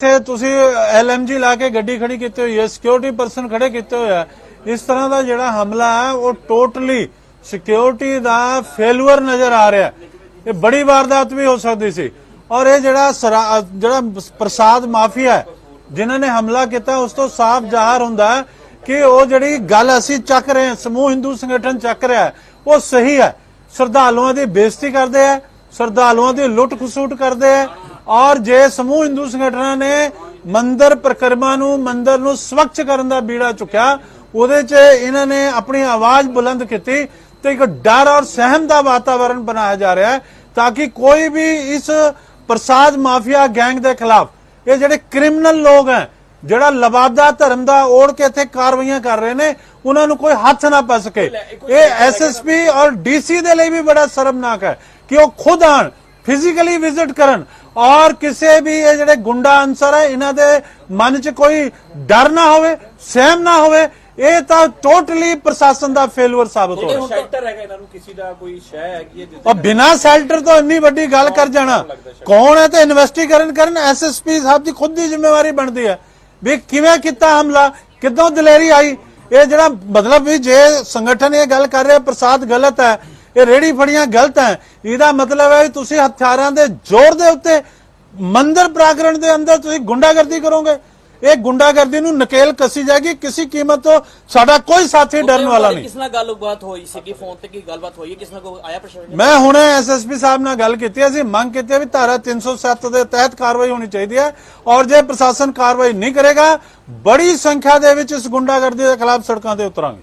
ਇੱਥੇ ਤੁਸੀਂ ਐਲਐਮਜੀ ਲਾ ਕੇ ਗੱਡੀ ਖੜੀ ਕੀਤੀ ਹੋਈ ਹੈ ਸਿਕਿਉਰਿਟੀ ਪਰਸਨ ਖੜੇ ਕੀਤੇ ਹੋਏ ਆ। ਇਸ ਤਰ੍ਹਾਂ ਦਾ ਜਿਹੜਾ ਹਮਲਾ ਹੈ, ਉਹ ਟੋਟਲੀ ਸਿਕਿਉਰਿਟੀ ਦਾ ਫੇਲੂਅਰ ਨਜ਼ਰ ਆ ਰਿਹਾ ਇਹ ਬੜੀ ਵਾਰਦਾਤ ਵੀ ਹੋ ਸਕਦੀ ਸੀ। ਔਰ ਇਹ ਜਿਹੜਾ ਜਿਹੜਾ ਪ੍ਰਸਾਦ ਮਾਫੀਆ ਹੈ, ਜਿਨ੍ਹਾਂ ਨੇ ਹਮਲਾ ਕੀਤਾ, ਉਸ ਤੋਂ ਸਾਫ਼ ਜ਼ਾਹਰ ਹੁੰਦਾ ਕਿ ਉਹ ਜਿਹੜੀ ਗੱਲ ਅਸੀਂ ਚੱਕ ਰਹੇ ਹਾਂ, ਸਮੂਹ ਹਿੰਦੂ ਸੰਗਠਨ ਚੱਕ ਰਿਹਾ ਉਹ ਸਹੀ ਹੈ। ਸ਼ਰਧਾਲੂਆਂ ਦੀ ਬੇਇੱਜ਼ਤੀ ਕਰਦੇ ਆ, ਸ਼ਰਧਾਲੂਆਂ ਦੀ ਲੁੱਟ ਖਸੂਟ ਕਰਦੇ ਆ ਔਰ ਜੇ ਸਮੂਹ ਹਿੰਦੂ ਸੰਗਠਨਾਂ ਨੇ ਮੰਦਰ ਪ੍ਰਕਰਮਾ ਨੂੰ ਮੰਦਰ ਨੂੰ ਸਵੱਛ ਕਰਨ ਦਾ ਬੀੜਾ ਚੁੱਕਿਆ ਉਹਦੇ 'ਚ ਇਹਨਾਂ ਨੇ ਆਪਣੀ ਆਵਾਜ਼ ਬੁਲੰਦ ਕੀਤੀ ਤੇ ਇੱਕ ਡਰ ਔਰ ਸਹਿਮ ਦਾ ਵਾਤਾਵਰਣ ਬਣਾਇਆ ਜਾ ਰਿਹਾ ਹੈ ਤਾਂ ਕਿ ਕੋਈ ਵੀ ਇਸ ਪ੍ਰਸਾਦ ਮਾਫੀਆ ਗੈਂਗ ਦੇ ਖਿਲਾਫ ਇਹ ਜਿਹੜੇ ਕ੍ਰਿਮੀਨਲ ਲੋਕ ਹੈ ਜਿਹੜਾ ਲਵਾਦਾ ਧਰਮ ਦਾ ਓੜ ਕੇ ਇੱਥੇ ਕਾਰਵਾਈਆਂ ਕਰ ਰਹੇ ਨੇ ਉਹਨਾਂ ਨੂੰ ਕੋਈ ਹੱਥ ਨਾ ਪਾ ਸਕੇ। ਇਹ ਐਸਐਸਪੀ ਔਰ ਡੀਸੀ ਦੇ ਲਈ ਵੀ ਬੜਾ ਸ਼ਰਮਨਾਕ ਹੈ ਕਿ ਉਹ ਖੁਦ ਆਣ ਫਿਜ਼ੀਕਲੀ ਵਿਜ਼ਿਟ ਕਰਨ ਔਰ ਕਿਸੇ ਵੀ ਇਹ ਜਿਹੜੇ ਗੁੰਡਾ ਅਨਸਰ ਹੈ ਇਹਨਾਂ ਦੇ ਮਨ 'ਚ ਕੋਈ ਡਰ ਨਾ ਹੋਵੇ ਸਹਿਮ ਨਾ ਹੋਵੇ ਇਹ ਤਾਂ ਟੋਟਲੀ ਪ੍ਰਸ਼ਾਸਨ ਦਾ ਫੇਲੂਅਰ ਸਾਬਤ ਹੋ ਰਿਹਾ। ਸ਼ੈਲਟਰ ਹੈਗਾ ਇਹਨਾਂ ਨੂੰ ਕਿਸੇ ਦਾ ਕੋਈ ਸ਼ੈ ਹੈਗੀ ਹੈ ਬਿਨਾ ਸ਼ੈਲਟਰ ਤੋਂ ਇੰਨੀ ਵੱਡੀ ਗੱਲ ਕਰ ਜਾਣਾ ਕੌਣ ਹੈ ਤੇ ਇਨਵੈਸਟੀਗੇਸ਼ਨ ਕਰਨ ਐਸਐਸਪੀ ਸਾਹਿਬ ਦੀ ਖੁਦ ਦੀ ਜ਼ਿੰਮੇਵਾਰੀ ਬਣਦੀ ਹੈ ਵੀ ਕਿਵੇਂ ਕੀਤਾ ਹਮਲਾ ਕਿੱਦੋਂ ਦਲੇਰੀ ਆਈ। ਇਹ ਜਿਹੜਾ ਮਤਲਬ ਵੀ ਜੇ ਸੰਗਠਨ ਇਹ ਗੱਲ ਕਰ ਰਿਹਾ ਪ੍ਰਸਾਦ ਗਲਤ ਹੈ ਇਹ ਰੇੜੀ ਫੜੀਆਂ ਗਲਤ ਹੈ। ਇਹਦਾ ਮਤਲਬ ਹੈ ਵੀ ਤੁਸੀਂ ਹਥਿਆਰਾਂ ਦੇ ਜ਼ੋਰ ਦੇ ਉੱਤੇ ਮੰਦਰ ਪ੍ਰਾਗਰਣ ਦੇ ਅੰਦਰ ਤੁਸੀਂ ਗੁੰਡਾਗਰਦੀ ਕਰੋਗੇ। ਇਹ ਗੁੰਡਾਗਰਦੀ ਨੂੰ ਨਕੇਲ ਕੱਸੀ ਜਾਏਗੀ ਕਿਸੇ ਕੀਮਤ ਤੋਂ ਸਾਡਾ ਕੋਈ ਸਾਥੀ ਡਰਨ ਵਾਲਾ ਨਹੀਂ। ਕਿਸ ਨਾਲ ਗੱਲਬਾਤ ਹੋਈ ਸੀਗੀ? ਫੋਨ ਤੇ ਕੀ ਗੱਲਬਾਤ ਹੋਈ ਹੈ? ਕਿਸ ਨਾਲ ਕੋਈ ਆਇਆ ਪ੍ਰਸ਼ਾਸਨ? ਮੈਂ ਹੁਣੇ ਐਸਐਸਪੀ ਸਾਹਿਬ ਨਾਲ ਗੱਲ ਕੀਤੀ ਅਸੀਂ ਮੰਗ ਕੀਤੀ ਹੈ ਵੀ ਧਾਰਾ 307 ਦੇ ਤਹਿਤ ਕਾਰਵਾਈ ਹੋਣੀ ਚਾਹੀਦੀ ਹੈ ਔਰ ਜੇ ਪ੍ਰਸ਼ਾਸਨ ਕਾਰਵਾਈ ਨਹੀਂ ਕਰੇਗਾ ਬੜੀ ਸੰਖਿਆ ਦੇ ਵਿੱਚ ਇਸ ਗੁੰਡਾਗਰਦੀ ਦੇ ਖਿਲਾਫ ਸੜਕਾਂ ਤੇ ਉਤਰਾਂਗੇ।